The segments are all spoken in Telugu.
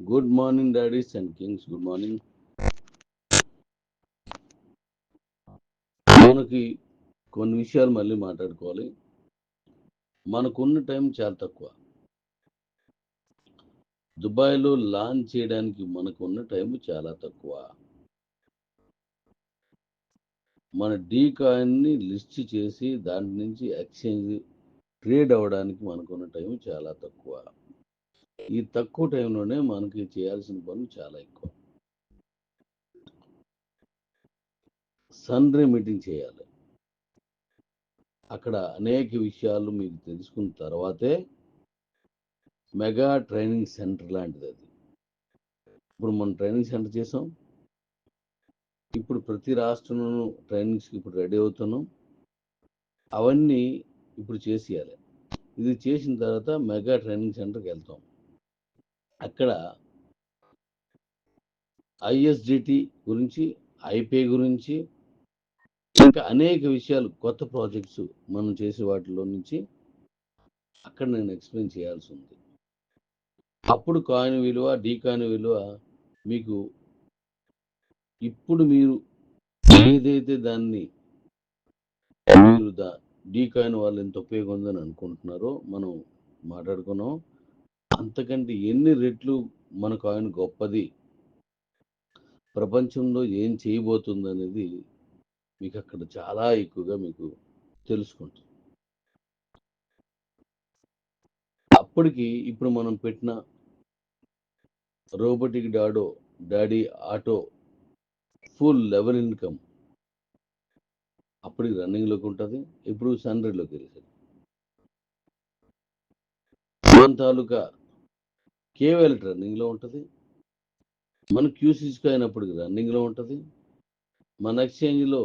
Good morning daddies and kings good morning మనకి కొన్ని విషయాలు మళ్ళీ మాట్లాడుకోవాలి. మనకున్న టైం చాలా తక్కువ. దుబాయ్లో లాంచ్ చేయడానికి మనకున్న టైం చాలా తక్కువ. మన డీ కాయిన్ని లిస్ట్ చేసి దాని నుంచి ఎక్స్చేంజ్ ట్రేడ్ అవ్వడానికి మనకున్న టైం చాలా తక్కువ. ఈ తక్కువ టైంలోనే మనకి చేయాల్సిన పనులు చాలా ఎక్కువ. సన్రే మీటింగ్ చేయాలి. అక్కడ అనేక విషయాలు మీకు తెలుసుకున్న తర్వాతే మెగా ట్రైనింగ్ సెంటర్ లాంటిది అది. ఇప్పుడు మనం ట్రైనింగ్ సెంటర్ చేసాం. ఇప్పుడు ప్రతి రాష్ట్రంలోనూ ట్రైనింగ్స్కి ఇప్పుడు రెడీ అవుతున్నాం. అవన్నీ ఇప్పుడు చేసేయాలి. ఇది చేసిన తర్వాత మెగా ట్రైనింగ్ సెంటర్కి వెళ్తాం. అక్కడ ఐఎస్డిటి గురించి ఐపే గురించి ఇంకా అనేక విషయాలు కొత్త ప్రాజెక్ట్స్ మనం చేసే వాటిలో నుంచి అక్కడ నేను ఎక్స్ప్లెయిన్ చేయాల్సి ఉంది. అప్పుడు కాయిన్ విలువ డీ కాయిన్ విలువ మీకు ఇప్పుడు మీరు ఏదైతే దాన్ని మీరు దా డీ కాయిన్ వాళ్ళు ఎంత ఉపయోగం ఉందని అనుకుంటున్నారో మనం మాట్లాడుకున్నాం. అంతకంటే ఎన్ని రెట్లు మనకు ఆయన గొప్పది? ప్రపంచంలో ఏం చేయబోతుంది అనేది మీకు అక్కడ చాలా ఎక్కువగా మీకు తెలుసుకుంటుంది. అప్పటికి ఇప్పుడు మనం పెట్టిన robotic డాడో daddy auto full level income. అప్పటికి రన్నింగ్లోకి ఉంటుంది ఇప్పుడు సన్రైడ్లోకి వెళ్ళేసరి మన తాలూకా కేవల్ రన్నింగ్లో ఉంటుంది. మన క్యూసీస్కి అయినప్పటికి రన్నింగ్లో ఉంటుంది. మన ఎక్స్చేంజ్లో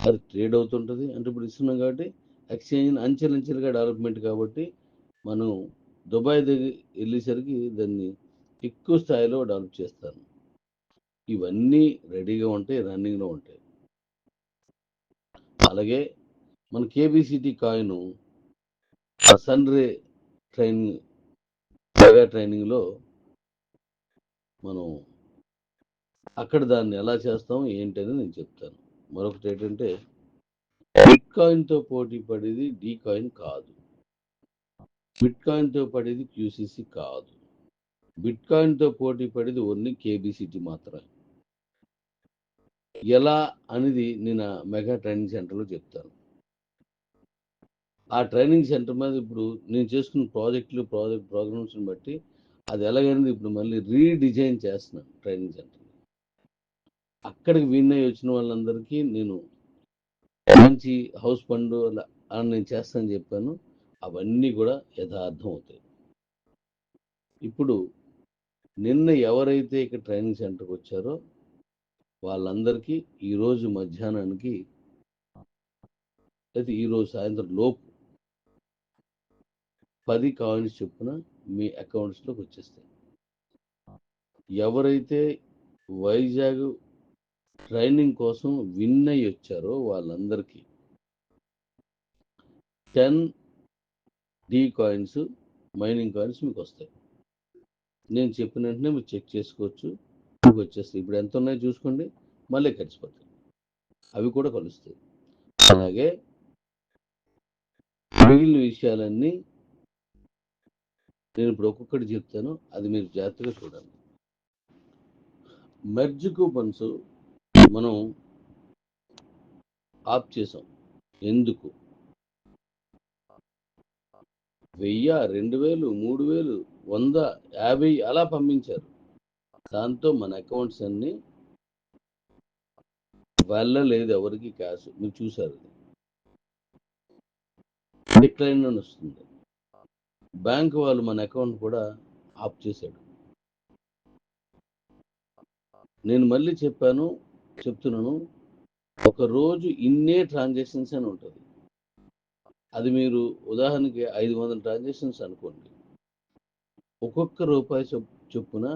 అది ట్రేడ్ అవుతుంటుంది. అంటే ఇప్పుడు ఇస్తున్నాం కాబట్టి ఎక్స్చేంజ్ అంచెలంచెలుగా డెవలప్మెంట్ కాబట్టి మనం దుబాయ్ దగ్గర వెళ్ళేసరికి దాన్ని ఎక్కువ స్థాయిలో డెవలప్ చేస్తాను. ఇవన్నీ రెడీగా ఉంటాయి రన్నింగ్లో ఉంటాయి. అలాగే మన KBCT coin sun ray training mega ట్రైనింగ్లో మనం అక్కడ దాన్ని ఎలా చేస్తాం అని నేను చెప్తాను. మరొకటి ఏంటంటే బిట్ కాయిన్తో పోటీ పడేది డీ కాయిన్ కాదు. బిట్ కాయిన్తో పడేది క్యూసీసీ కాదు. బిట్ కాయిన్తో పోటీ పడేది ఓన్లీ కేబీసీటీ మాత్రమే. ఎలా అనేది నేను మెగా ట్రైనింగ్ సెంటర్లో చెప్తాను. ఆ ట్రైనింగ్ సెంటర్ మీద ఇప్పుడు నేను చేసుకున్న ప్రాజెక్టులు ప్రాజెక్ట్ ప్రోగ్రామ్స్ని బట్టి అది ఎలాగైనది ఇప్పుడు మళ్ళీ రీడిజైన్ చేస్తున్నాను ట్రైనింగ్ సెంటర్. అక్కడికి విన్ అయ్యి వచ్చిన వాళ్ళందరికీ నేను మంచి హౌస్ ఫండ్ అలా అలా నేను చేస్తానని చెప్పాను. అవన్నీ కూడా యథార్థం అవుతాయి. ఇప్పుడు నిన్న ఎవరైతే ఇక్కడ ట్రైనింగ్ సెంటర్కి వచ్చారో వాళ్ళందరికీ ఈరోజు మధ్యాహ్నానికి అయితే ఈరోజు సాయంత్రం లోపు పది కాయిన్స్ చొప్పున మీ అకౌంట్స్లోకి వచ్చేస్తాయి. ఎవరైతే వైజాగ్ ట్రైనింగ్ కోసం విన్ అయ్యి వచ్చారో వాళ్ళందరికీ ten D coins mining coins మీకు వస్తాయి. నేను చెప్పిన వెంటనే మీరు చెక్ చేసుకోవచ్చు మీకు వచ్చేస్తాయి. ఇప్పుడు ఎంత ఉన్నాయో చూసుకోండి మళ్ళీ కలిసిపోతాయి. అవి కూడా కలుస్తాయి. అలాగే మిగిలిన విషయాలన్నీ నేను ఇప్పుడు ఒక్కొక్కటి చెప్తాను అది మీరు జాగ్రత్తగా చూడండి. మెర్జ్ కూపన్స్ మనం ఆఫ్ చేసాం. ఎందుకు? వెయ్యి రెండు వేలు మూడు వేలు వంద యాభై అలా పంపించారు. దాంతో మన అకౌంట్స్ అన్నీ వెళ్ళలేదు ఎవరికి క్యాష్. మీరు చూసారు డిక్లైన్ అని వస్తుంది. బ్యాంక్ వాళ్ళు మన అకౌంట్ కూడా ఆఫ్ చేశాడు. నేను మళ్ళీ చెప్పాను చెప్తున్నాను ఒక రోజు ఇన్నే ట్రాన్సాక్షన్స్ అని ఉంటుంది. అది మీరు ఉదాహరణకి ఐదు వందల ట్రాన్సాక్షన్స్ అనుకోండి. ఒక్కొక్క రూపాయి చొప్పున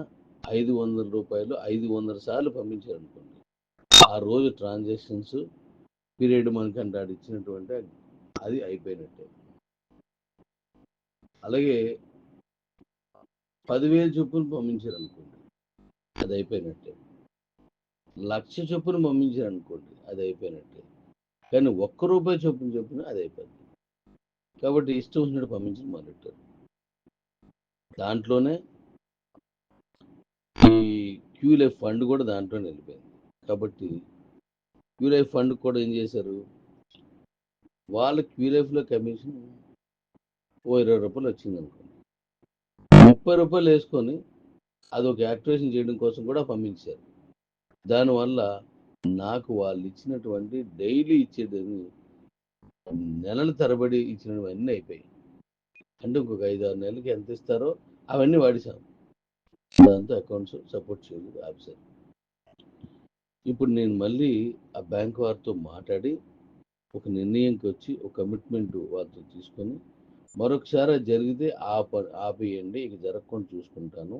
ఐదు వందల రూపాయలు ఐదు వందల సార్లు పంపించారు అనుకోండి ఆ రోజు ట్రాన్సాక్షన్స్ పీరియడ్ మనకి అంటాడు ఇచ్చినటువంటి అది అయిపోయినట్టే. అలాగే పదివేలు చొప్పున పంపించారు అనుకోండి అది అయిపోయినట్టే. లక్ష చొప్పున పంపించారు అనుకోండి అది అయిపోయినట్టే. కానీ ఒక్క రూపాయి చొప్పున చొప్పున అది అయిపోయింది కాబట్టి ఇష్టం వచ్చినట్టు పంపించడం మొదలెట్టారు. దాంట్లోనే ఈ క్యూలైఫ్ ఫండ్ కూడా దాంట్లోనే వెళ్ళిపోయింది. కాబట్టి క్యూలైఫ్ ఫండ్ కూడా ఏం చేశారు? వాళ్ళ క్యూలైఫ్లో కమిషన్ ఓ ఇరవై రూపాయలు వచ్చింది అనుకోండి ముప్పై రూపాయలు వేసుకొని అది ఒక యాక్టివేషన్ చేయడం కోసం కూడా పంపించారు. దానివల్ల నాకు వాళ్ళు ఇచ్చినటువంటి డైలీ ఇచ్చేది నెలల తరబడి ఇచ్చినవన్నీ అయిపోయాయి. అంటే ఇంకొక ఐదు ఆరు నెలలకి ఎంత ఇస్తారో అవన్నీ వాడిసాం దాంతో అకౌంట్స్ సపోర్ట్ చేయలేదు ఆఫీసర్. ఇప్పుడు నేను మళ్ళీ ఆ బ్యాంక్ వారితో మాట్లాడి ఒక నిర్ణయంకి వచ్చి ఒక కమిట్మెంట్ వారితో తీసుకొని మరొకసారి జరిగితే ఆప ఆపేయండి ఇక జరగకుండా చూసుకుంటాను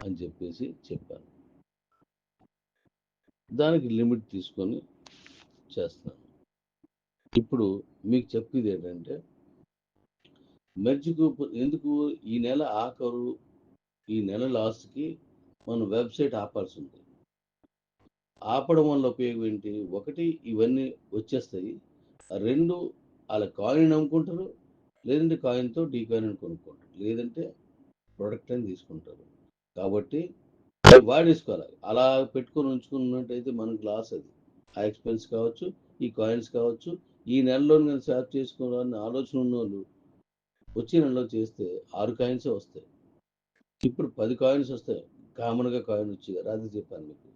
అని చెప్పేసి చెప్పాను. దానికి లిమిట్ తీసుకొని చేస్తాను. ఇప్పుడు మీకు చెప్పేది ఏంటంటే మెర్జ్ ఎందుకు ఈ నెల ఆఖరు ఈ నెల లాస్ట్కి మనం వెబ్సైట్ ఆపాల్సి ఉంది. ఆపడం వల్ల ఉపయోగం ఏంటి? ఒకటి ఇవన్నీ వచ్చేస్తాయి. రెండు వాళ్ళ కాయిన్ అమ్ముకుంటారు లేదంటే కాయిన్తో డీ కాయిన్ అని కొనుక్కుంటారు లేదంటే ప్రొడక్ట్ అని తీసుకుంటారు. కాబట్టి వాడేసుకోవాలి. అలా పెట్టుకొని ఉంచుకున్నట్టయితే మనకు లాస్ అది. ఆ ఎక్స్పెన్స్ కావచ్చు ఈ కాయిన్స్ కావచ్చు ఈ నెలలో కానీ సేవ్ చేసుకోవాలని ఆలోచన ఉన్న వాళ్ళు వచ్చే నెలలో చేస్తే ఆరు కాయిన్స్ వస్తాయి. ఇప్పుడు పది కాయిన్స్ వస్తాయి. కామన్గా కాయిన్ వచ్చి రాత్రి చెప్పాను మీకు.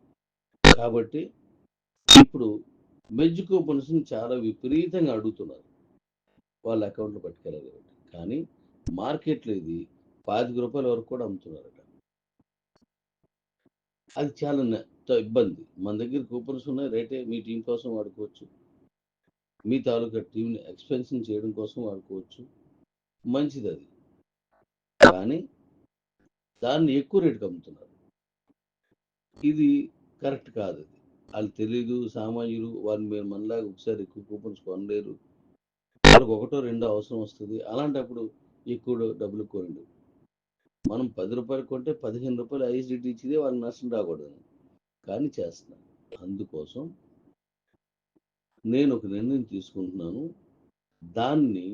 కాబట్టి ఇప్పుడు మెజ్ కూపన్స్ని చాలా విపరీతంగా అడుగుతున్నారు. వాళ్ళ అకౌంట్లో పట్టుకెళ్ళాలి కానీ మార్కెట్లో ఇది పాతిక రూపాయల వరకు కూడా అమ్ముతున్నారట. అది చాలా ఇబ్బంది. మన దగ్గర కూపన్స్ ఉన్నాయి రేటే మీ టీం కోసం వాడుకోవచ్చు. మీ తాలూకా టీంని ఎక్స్పెన్షన్ చేయడం కోసం వాడుకోవచ్చు. మంచిది అది. కానీ దాన్ని ఎక్కువ రేటుకి అమ్ముతున్నారు. ఇది కరెక్ట్ కాదు అది. వాళ్ళు తెలీదు సామాన్యులు వాళ్ళు మీరు మనలాగా ఒకసారి ఎక్కువ కూపన్స్ కొనలేరు. వాళ్ళకి ఒకటో రెండో అవసరం వస్తుంది. అలాంటప్పుడు ఎక్కువ డబ్బులు కొనండి. మనం పది రూపాయలు కొంటే పదిహేను రూపాయలు ఐఎస్డిటీ ఇచ్చిదే వాళ్ళకి నష్టం రాకూడదు. కానీ చేస్తున్నాను అందుకోసం నేను ఒక నిర్ణయం తీసుకుంటున్నాను. దాన్ని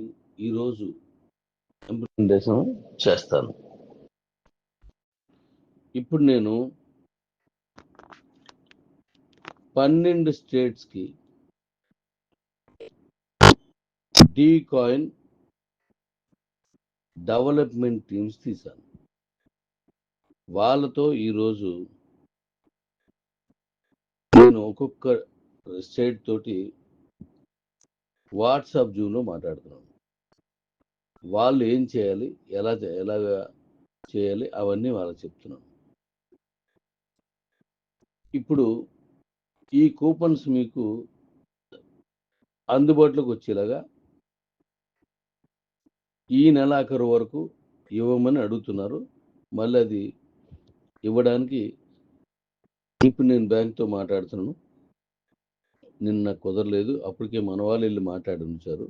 ఈరోజు ఇంప్లిమెంటేషన్ చేస్తాను. ఇప్పుడు నేను పన్నెండు స్టేట్స్కి డీ కాయిన్ డెవలప్మెంట్ టీమ్స్ తీశాను వాళ్ళతో ఈరోజు నేను ఒక్కొక్క స్టేట్ తోటి వాట్సాప్ జూమ్లో మాట్లాడుతున్నాను. వాళ్ళు ఏం చేయాలి ఎలా ఎలాగా చేయాలి అవన్నీ వాళ్ళకి చెప్తున్నాను. ఇప్పుడు ఈ కూపన్స్ మీకు అందుబాటులోకి వచ్చేలాగా ఈ నెలాఖరు వరకు ఇవ్వమని అడుగుతున్నారు. మళ్ళీ అది ఇవ్వడానికి ఇప్పుడు నేను బ్యాంక్తో మాట్లాడుతున్నాను. నిన్న నాకు కుదరలేదు. అప్పటికే మన వాళ్ళు వెళ్ళి మాట్లాడి ఉంచారు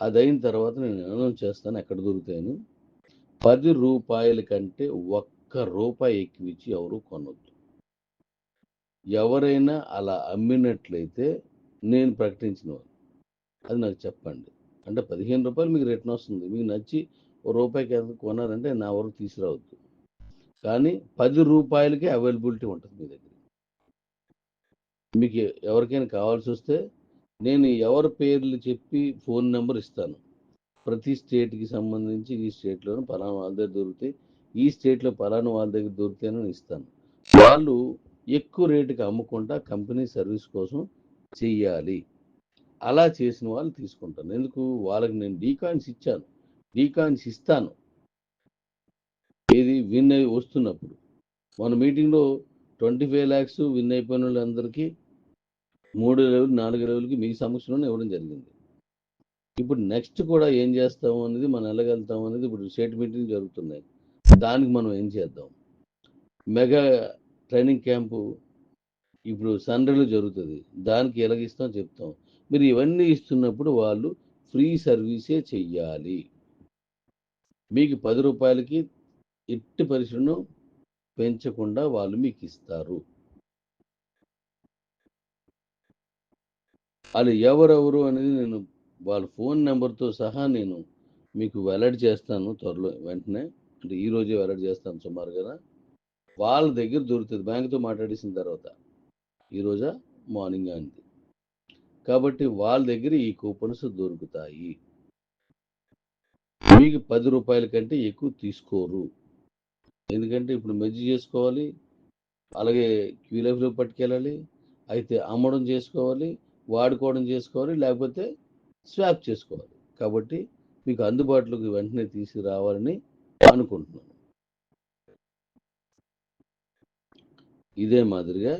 అది అయిన తర్వాత నేను అనౌన్స్ చేస్తాను ఎక్కడ దొరుకుతాయని. పది రూపాయల కంటే ఒక్క రూపాయి ఎక్కువిచ్చి ఎవరు కొనొద్దు. ఎవరైనా అలా అమ్మినట్లయితే నేను ప్రకటించిన వాళ్ళు. అది నాకు చెప్పండి. అంటే పదిహేను రూపాయలు మీకు రిటర్న్ వస్తుంది. మీకు నచ్చి ఓ రూపాయికి ఎంత కొన్నారంటే నా వరకు తీసుకురావద్దు. కానీ పది రూపాయలకే అవైలబిలిటీ ఉంటుంది మీ దగ్గర. మీకు ఎవరికైనా కావాల్సి వస్తే నేను ఎవరి పేర్లు చెప్పి ఫోన్ నెంబర్ ఇస్తాను. ప్రతి స్టేట్కి సంబంధించి ఈ స్టేట్లోనే పలానా వాళ్ళ దగ్గర దొరికితే ఈ స్టేట్లో పలానా వాళ్ళ దగ్గర దొరికితేనే ఇస్తాను. వాళ్ళు ఎక్కువ రేటుకి అమ్ముకుంటా కంపెనీ సర్వీస్ కోసం చెయ్యాలి. అలా చేసిన వాళ్ళు తీసుకుంటాను. ఎందుకు? వాళ్ళకి నేను డీకాయిన్స్ ఇచ్చాను. డీకాయిన్స్ ఇస్తాను. ఏది? విన్ అయి వస్తున్నప్పుడు. మన మీటింగ్లో ట్వంటీ ఫైవ్ ల్యాక్స్ విన్ అయిపోయిన వాళ్ళందరికీ మూడు లెవెల్ నాలుగు లెవెల్కి మీ సమక్షంలోనే ఇవ్వడం జరిగింది. ఇప్పుడు నెక్స్ట్ కూడా ఏం చేస్తాము అనేది మనం వెళ్ళగలుగుతాం అనేది ఇప్పుడు స్టేట్ మీటింగ్ జరుగుతున్నాయి. దానికి మనం ఏం చేద్దాం? మెగా ట్రైనింగ్ క్యాంపు ఇప్పుడు సండేలో జరుగుతుంది. దానికి ఎలాగిస్తాం చెప్తాం. మీరు ఇవన్నీ ఇస్తున్నప్పుడు వాళ్ళు ఫ్రీ సర్వీసే చెయ్యాలి. మీకు పది రూపాయలకి ఎట్టి పరిశ్రమను పెంచకుండా వాళ్ళు మీకు ఇస్తారు. వాళ్ళు ఎవరెవరు అనేది నేను వాళ్ళ ఫోన్ నెంబర్తో సహా నేను మీకు వెల్లడి చేస్తాను త్వరలో వెంటనే. అంటే ఈ రోజే వెల్లడి చేస్తాను సుమారు కదా. వాళ్ళ దగ్గర దొరుకుతుంది. బ్యాంకుతో మాట్లాడేసిన తర్వాత. ఈరోజా మార్నింగ్ అంది. కాబట్టి వాళ్ళ దగ్గర ఈ కూపన్స్ దొరుకుతాయి. మీకు పది రూపాయల కంటే ఎక్కువ తీసుకోరు. ఎందుకంటే ఇప్పుడు మెజ్జి చేసుకోవాలి అలాగే క్యూలైఫ్లో పట్టుకెళ్ళాలి అయితే అమ్మడం చేసుకోవాలి వాడుకోవడం చేసుకోవాలి లేకపోతే స్వాప్ చేసుకోవాలి. కాబట్టి మీకు అందుబాటులోకి వెంటనే తీసుకురావాలని అనుకుంటున్నాను. ఇదే మాదిరిగా